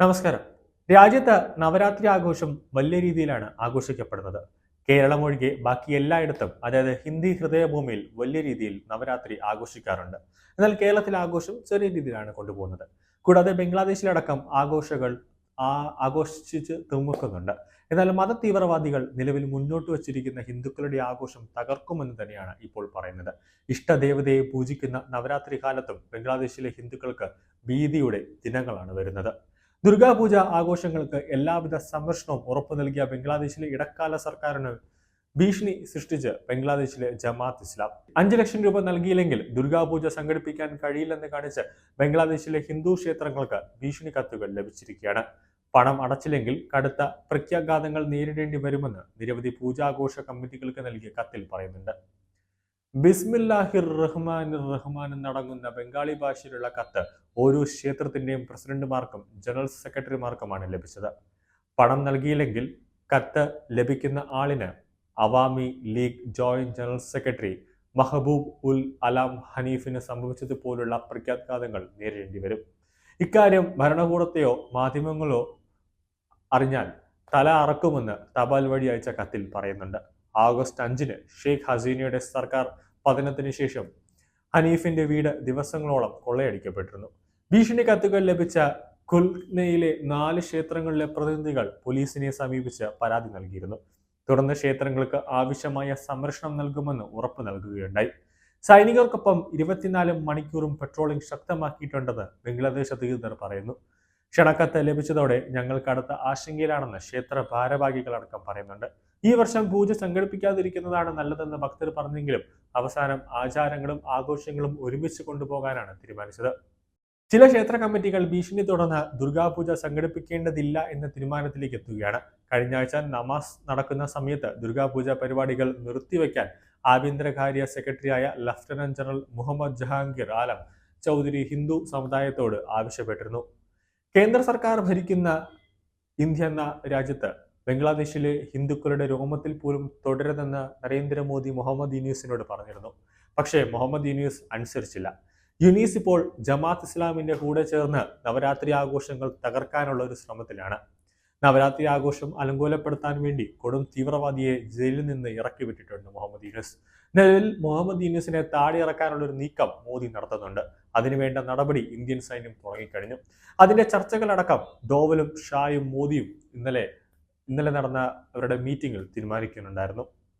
നമസ്കാരം. രാജ്യത്ത് നവരാത്രി ആഘോഷം വലിയ രീതിയിലാണ് ആഘോഷിക്കപ്പെടുന്നത്. കേരളം ഒഴികെ ബാക്കി എല്ലായിടത്തും അതായത് ഹിന്ദി ഹൃദയഭൂമിയിൽ വലിയ രീതിയിൽ നവരാത്രി ആഘോഷിക്കാറുണ്ട്. എന്നാൽ കേരളത്തിൽ ആഘോഷം ചെറിയ രീതിയിലാണ് കൊണ്ടുപോകുന്നത്. കൂടാതെ ബംഗ്ലാദേശിലടക്കം ആഘോഷകൾ ആഘോഷിച്ച് തുമ്മുക്കുന്നുണ്ട് എന്നാൽ മത തീവ്രവാദികൾ നിലവിൽ മുന്നോട്ട് വച്ചിരിക്കുന്ന ഹിന്ദുക്കളുടെ ആഘോഷം തകർക്കുമെന്ന് തന്നെയാണ് ഇപ്പോൾ പറയുന്നത്. ഇഷ്ടദേവതയെ പൂജിക്കുന്ന നവരാത്രി കാലത്തും ബംഗ്ലാദേശിലെ ഹിന്ദുക്കൾക്ക് ഭീതിയുടെ ദിനങ്ങളാണ് വരുന്നത്. ദുർഗാപൂജ ആഘോഷങ്ങൾക്ക് എല്ലാവിധ സംരക്ഷണവും ഉറപ്പു നൽകിയ ബംഗ്ലാദേശിലെ ഇടക്കാല സർക്കാരിന് ഭീഷണി സൃഷ്ടിച്ച് ബംഗ്ലാദേശിലെ ജമാഅത്ത് ഇസ്ലാം. അഞ്ച് ലക്ഷം രൂപ നൽകിയില്ലെങ്കിൽ ദുർഗാപൂജ സംഘടിപ്പിക്കാൻ കഴിയില്ലെന്ന് കാണിച്ച് ബംഗ്ലാദേശിലെ ഹിന്ദു ക്ഷേത്രങ്ങൾക്ക് ഭീഷണി കത്തുകൾ ലഭിച്ചിരിക്കുകയാണ്. പണം അടച്ചില്ലെങ്കിൽ കടുത്ത പ്രത്യാഘാതങ്ങൾ നേരിടേണ്ടി വരുമെന്ന് നിരവധി പൂജാഘോഷ കമ്മിറ്റികൾക്ക് നൽകിയ കത്തിൽ പറയുന്നുണ്ട്. ബിസ്മില്ലാഹിർ റഹ്മാൻ റഹ്മാൻ എന്നടങ്ങുന്ന ബംഗാളി ഭാഷയിലുള്ള കത്ത് ഓരോ ക്ഷേത്രത്തിന്റെയും പ്രസിഡന്റുമാർക്കും ജനറൽ സെക്രട്ടറിമാർക്കുമാണ് ലഭിച്ചത്. പണം നൽകിയില്ലെങ്കിൽ കത്ത് ലഭിക്കുന്ന ആളിന് Awami league joint general secretary Mahbub ul Alam ഹനീഫിന് സംഭവിച്ചതുപോലുള്ള പ്രഖ്യാഘാതങ്ങൾ നേരിടേണ്ടി വരും. ഇക്കാര്യം ഭരണകൂടത്തെയോ മാധ്യമങ്ങളോ അറിഞ്ഞാൽ തല അറക്കുമെന്ന് തപാൽ വഴി അയച്ച കത്തിൽ പറയുന്നുണ്ട്. ആഗസ്റ്റ് അഞ്ചിന് ഷെയ്ഖ് ഹസീനയുടെ സർക്കാർ പതനത്തിന് ശേഷം ഹനീഫിന്റെ വീട് ദിവസങ്ങളോളം കൊള്ളയടിക്കപ്പെട്ടിരുന്നു. ഭീഷണി കത്തുകൾ ലഭിച്ച കുൽനയിലെ നാല് ക്ഷേത്രങ്ങളിലെ പ്രതിനിധികൾ പോലീസിനെ സമീപിച്ച് പരാതി നൽകിയിരുന്നു. തുടർന്ന് ക്ഷേത്രങ്ങൾക്ക് ആവശ്യമായ സംരക്ഷണം നൽകുമെന്ന് ഉറപ്പ് നൽകുകയുണ്ടായി. സൈനികർക്കൊപ്പം ഇരുപത്തിനാല് മണിക്കൂറും പെട്രോളിംഗ് ശക്തമാക്കിയിട്ടുണ്ടെന്ന് ബംഗ്ലാദേശ് അധികൃതർ പറയുന്നു. ക്ഷണക്കത്ത് ലഭിച്ചതോടെ ഞങ്ങൾ കടുത്ത ആശങ്കയിലാണെന്ന് ക്ഷേത്ര ഭാരവാഹികളടക്കം പറയുന്നുണ്ട്. ഈ വർഷം പൂജ സംഘടിപ്പിക്കാതിരിക്കുന്നതാണ് നല്ലതെന്ന് ഭക്തർ പറഞ്ഞെങ്കിലും അവസാനം ആചാരങ്ങളും ആഘോഷങ്ങളും ഒരുമിച്ച് കൊണ്ടുപോകാനാണ് തീരുമാനിച്ചത്. ചില ക്ഷേത്ര കമ്മിറ്റികൾ ഭീഷണി തുടർന്ന് ദുർഗാപൂജ സംഘടിപ്പിക്കേണ്ടതില്ല എന്ന തീരുമാനത്തിലേക്ക് എത്തുകയാണ്. കഴിഞ്ഞ ആഴ്ച നമാസ് നടക്കുന്ന സമയത്ത് ദുർഗാപൂജ പരിപാടികൾ നിർത്തിവെക്കാൻ ആഭ്യന്തരകാര്യ സെക്രട്ടറിയായ ലഫ്റ്റനന്റ് ജനറൽ മുഹമ്മദ് ജഹാംഗീർ ആലം ചൗധരി ഹിന്ദു സമുദായത്തോട് ആവശ്യപ്പെട്ടിരുന്നു. കേന്ദ്ര സർക്കാർ ഭരിക്കുന്ന ഇന്ത്യ എന്ന രാജ്യത്ത് ബംഗ്ലാദേശിലെ ഹിന്ദുക്കളുടെ രോമത്തിൽ പോലും തുടരുതെന്ന് നരേന്ദ്രമോദി മുഹമ്മദ് യൂനീസിനോട് പറഞ്ഞിരുന്നു. പക്ഷേ മുഹമ്മദ് യൂനീസ് അനുസരിച്ചില്ല. യുനീസ് ഇപ്പോൾ ജമാത്ത് ഇസ്ലാമിന്റെ കൂടെ ചേർന്ന് നവരാത്രി ആഘോഷങ്ങൾ തകർക്കാനുള്ള ഒരു ശ്രമത്തിലാണ്. നവരാത്രി ആഘോഷം അലങ്കോലപ്പെടുത്താൻ വേണ്ടി കൊടും തീവ്രവാദിയെ ജയിലിൽ നിന്ന് ഇറക്കി വിട്ടിട്ടുണ്ട് മുഹമ്മദ് യൂനിസ്. നിലവിൽ മുഹമ്മദ് യൂനിസിനെ താടി ഇറക്കാനുള്ള ഒരു നീക്കം മോദി നടത്തുന്നുണ്ട്. അതിനുവേണ്ട നടപടി ഇന്ത്യൻ സൈന്യം തുടങ്ങിക്കഴിഞ്ഞു. അതിന്റെ ചർച്ചകളടക്കം ഡോവലും ഷായും മോദിയും ഇന്നലെ ഇന്നലെ നടന്ന അവരുടെ മീറ്റിംഗിൽ തീരുമാനിക്കുന്നുണ്ടായിരുന്നു.